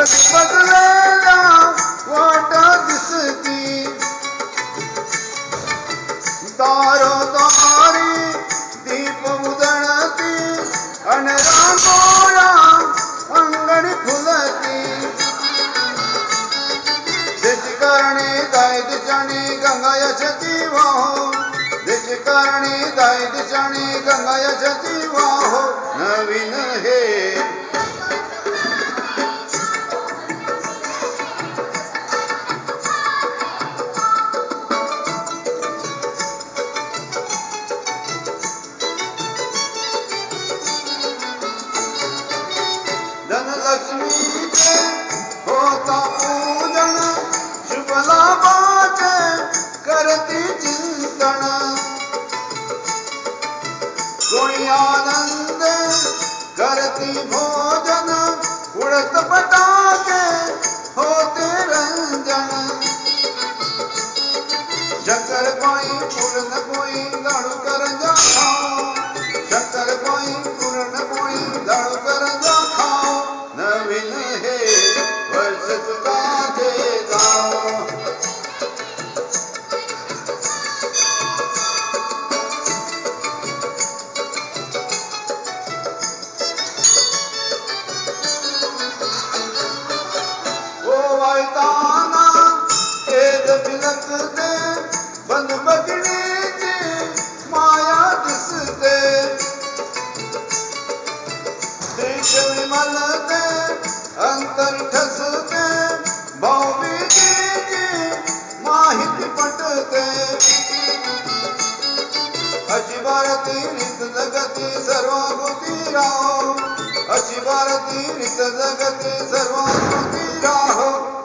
कधी बदलल्या वाट दिसती दारोदारी दीप उदळती अन रांगोळ्या अंगणी देश करणे दाय दिशाणी गंगा यशती वाहो देश करणे दाय दिशाणी गंगा यशती वाहो। ਕੀਰਤਨ ਕੋਈ ਆਨੰਦ, ਕਰਤੀ ਭੋਜਨ ਉੜਤ ਪਟਾਕੇ ਹੋਤੇ ਰੰਜਨ। ਜਕਰ ਕੋਈ ਪੂਰਨ ਕੋਈ ਗਣ ਕਰ ਜਾਣਾ। ਜਕਰ ਕੋਈ ਪੂਰਨ तेज बिलकते बंद बघण्याची माया दिसते देश विमलते अंतर ठसते भाऊबीजेची माहिती पटते अशी भारती नित जगती सर्वाभूती राहो। अशी भारती नित जगती सर्वाभूती राहो।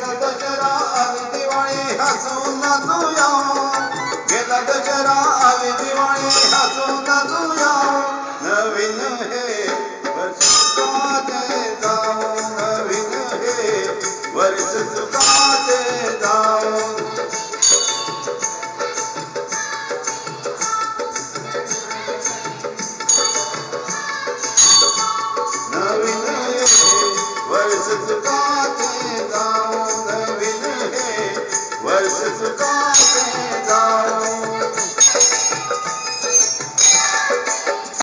गेला दशरा आली दिवाळी हसून नाचूया. गेला दशरा दिवाळी हसून नाचूया. नवीन हे वर्ष सुखाचे जाओ नवीन हे वर्ष सुखाचे जाओ नवीन हे वर्ष Esse